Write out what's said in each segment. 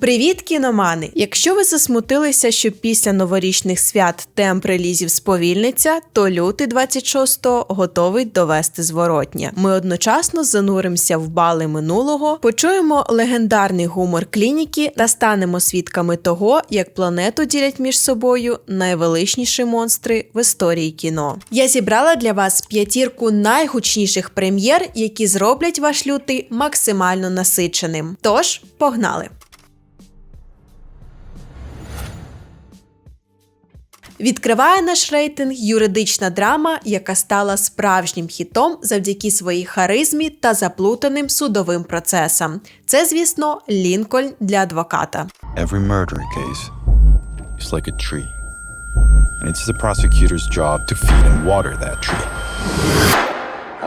Привіт, кіномани! Якщо ви засмутилися, що після новорічних свят темп релізів сповільниться, то лютий 26-го готовий довести зворотня. Ми одночасно зануримося в бали минулого, почуємо легендарний гумор клініки та станемо свідками того, як планету ділять між собою найвеличніші монстри в історії кіно. Я зібрала для вас п'ятірку найгучніших прем'єр, які зроблять ваш лютий максимально насиченим. Тож, погнали! Відкриває наш рейтинг юридична драма, яка стала справжнім хітом завдяки своїй харизмі та заплутаним судовим процесам. Це, звісно, Лінкольн для адвоката. Every murder case is like a tree. And it's the prosecutor's job to feed and water that tree.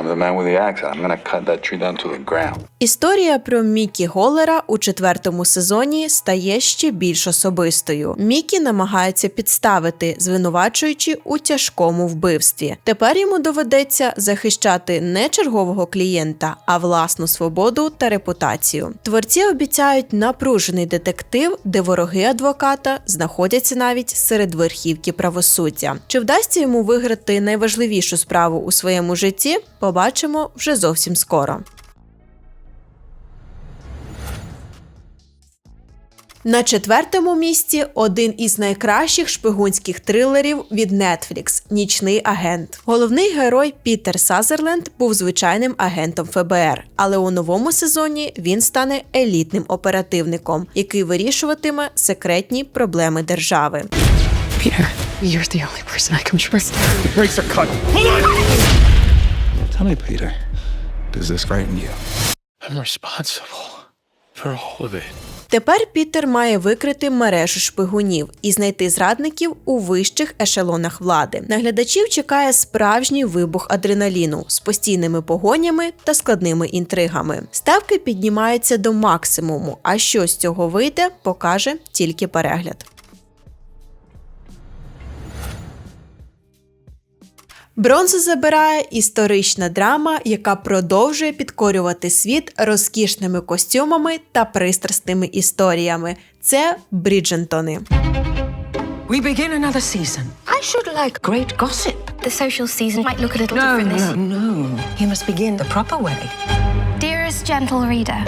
I'm the man with the axe. I'm gonna cut that tree down to the ground. Історія про Мікі Голлера у четвертому сезоні стає ще більш особистою. Мікі намагається підставити, звинувачуючи у тяжкому вбивстві. Тепер йому доведеться захищати не чергового клієнта, а власну свободу та репутацію. Творці обіцяють напружений детектив, де вороги адвоката знаходяться навіть серед верхівки правосуддя. Чи вдасться йому виграти найважливішу справу у своєму житті? Побачимо вже зовсім скоро. На четвертому місці один із найкращих шпигунських трилерів від Netflix Нічний агент. Головний герой Пітер Сазерленд був звичайним агентом ФБР, але у новому сезоні він стане елітним оперативником, який вирішуватиме секретні проблеми держави. Peter, you're the only person I can Tell me, Peter, does this frighten you? I'm responsible for all of it. Тепер Пітер має викрити мережу шпигунів і знайти зрадників у вищих ешелонах влади. Наглядачів чекає справжній вибух адреналіну з постійними погонями та складними інтригами. Ставки піднімаються до максимуму. А що з цього вийде, покаже тільки перегляд. Бронзу забирає історична драма, яка продовжує підкорювати світ розкішними костюмами та пристрасними історіями. Це Бріджентони. We begin another season. I should like great gossip. The social season might look a little No, different this no, no. You must begin the proper way. Dearest gentle reader,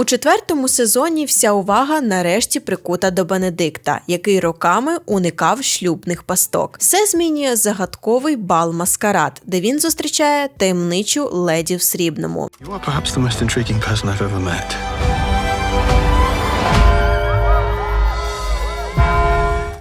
У четвертому сезоні вся увага нарешті прикута до Бенедикта, який роками уникав шлюбних пасток. Все змінює загадковий бал маскарад, де він зустрічає таємничу леді в срібному. You are perhaps the most intriguing person I've ever met.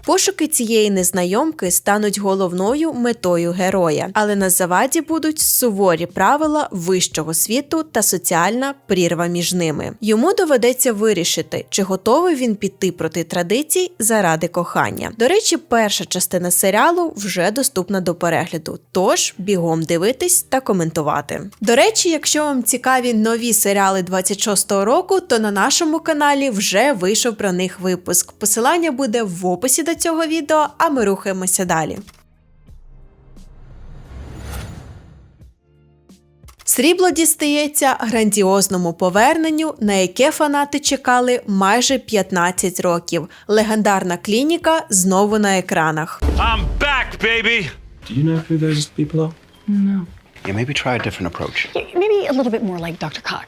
Пошуки цієї незнайомки стануть головною метою героя, але на заваді будуть суворі правила вищого світу та соціальна прірва між ними. Йому доведеться вирішити, чи готовий він піти проти традицій заради кохання. До речі, перша частина серіалу вже доступна до перегляду, тож бігом дивитись та коментувати. До речі, якщо вам цікаві нові серіали 26-го року, то на нашому каналі вже вийшов про них випуск. Посилання буде в описі до цього відео, а ми рухаємося далі. Срібло дістається грандіозному поверненню, на яке фанати чекали майже 15 років. Легендарна клініка знову на екранах. I'm back, baby. Do you know who those people are? Yeah, maybe try a different approach. Maybe a little bit more like Dr. Cox.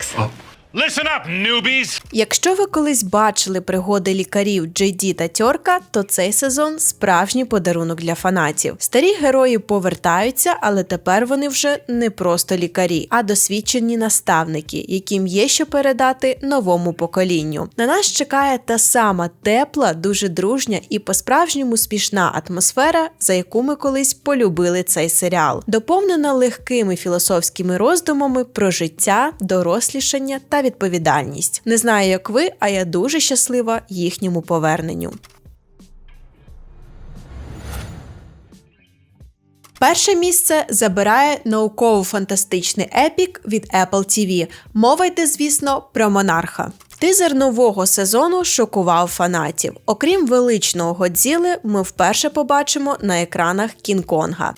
Listen up, newbies. Якщо ви колись бачили пригоди лікарів Джей та Тьорка, то цей сезон справжній подарунок для фанатів. Старі герої повертаються, але тепер вони вже не просто лікарі, а досвідчені наставники, яким є що передати новому поколінню. На нас чекає та сама тепла, дуже дружня і по-справжньому смішна атмосфера, за яку ми колись полюбили цей серіал, доповнена легкими філософськими роздумами про життя, дорослішання та відповідальність. Не знаю, як ви, а я дуже щаслива їхньому поверненню. Перше місце забирає науково-фантастичний епік від Apple TV. Мова йде, звісно, про монарха. Тизер нового сезону шокував фанатів. Окрім величного Годзіли, ми вперше побачимо на екранах Кінг-Конга.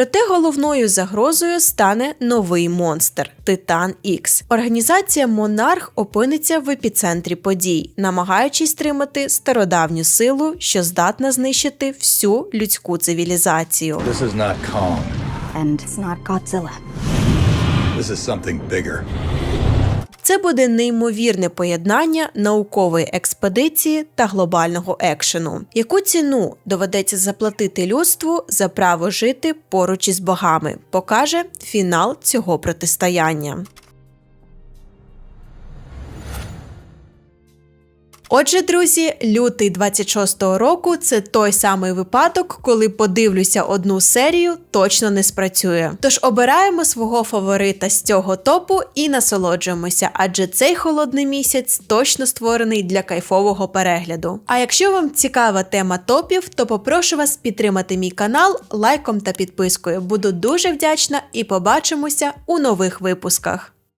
Проте головною загрозою стане новий монстр Титан Ікс. Організація Монарх опиниться в епіцентрі подій, намагаючись тримати стародавню силу, що здатна знищити всю людську цивілізацію. This is not Kong. And it's not Godzilla. This is something bigger. Це буде неймовірне поєднання наукової експедиції та глобального екшену. Яку ціну доведеться заплатити людству за право жити поруч із богами, покаже фінал цього протистояння. Отже, друзі, лютий 26-го року це той самий випадок, коли подивлюся одну серію, точно не спрацює. Тож обираємо свого фаворита з цього топу і насолоджуємося, адже цей холодний місяць точно створений для кайфового перегляду. А якщо вам цікава тема топів, то попрошу вас підтримати мій канал лайком та підпискою. Буду дуже вдячна і побачимося у нових випусках.